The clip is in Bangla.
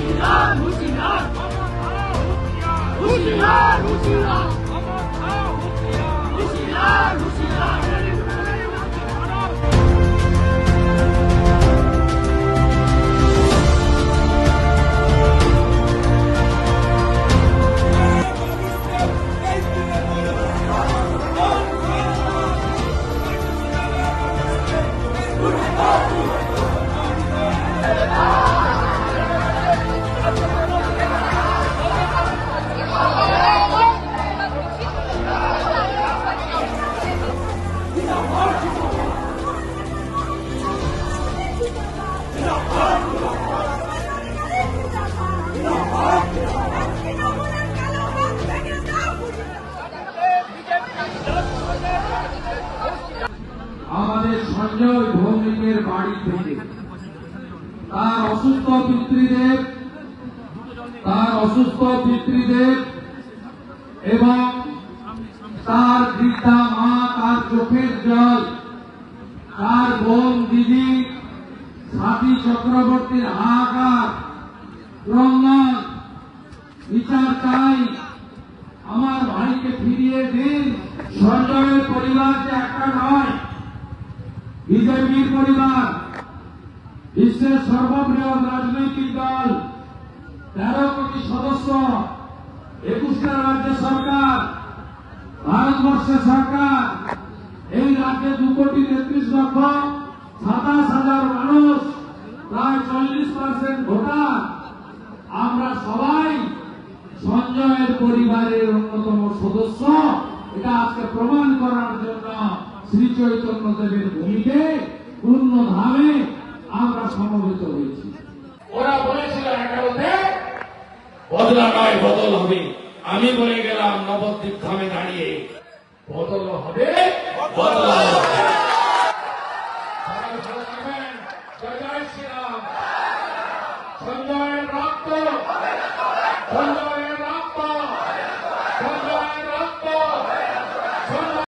警察，武警察，武警察，武警察，আমাদের সঞ্জয় ভৌমিকের বাড়ি থেকে তার অসুস্থ পিতৃদেব, তার অসুস্থ পিতৃদেব এবং তার বৃদ্ধা মা, তার চোখের জল, তার বোন দিদি সাথী চক্রবর্তীর হাহাকার ক্রন্দন বিচার চাই, আমার ভাইকে ফিরিয়ে দিন। সঞ্জয়ের পরিবার যে একটা নয় বিজেপির পরিবার, বিশ্বের সর্ববৃহৎ রাজনৈতিক দল, তেরো কোটি সদস্য, একুশটা রাজ্য সরকার, ভারতবর্ষের সরকার, এই রাজ্যে দু কোটি তেত্রিশ লক্ষ সাতাশ হাজার মানুষ, প্রায় চল্লিশ পার্সেন্ট ভোটার। আমরা সবাই সঞ্জয়ের পরিবারের অন্যতম সদস্য। এটা আজকে প্রমাণ করার জন্য শ্রী চৈতন্য দেবের ভূমিতে পূর্ণ ধামে আমরা সমবেত হয়েছি। ওরা বলেছিল এগারোতে বদলা নয় বদল হবে। আমি বলে গেলাম নবদ্বীপ ধামে দাঁড়িয়ে বদল হবে। বদল হবে।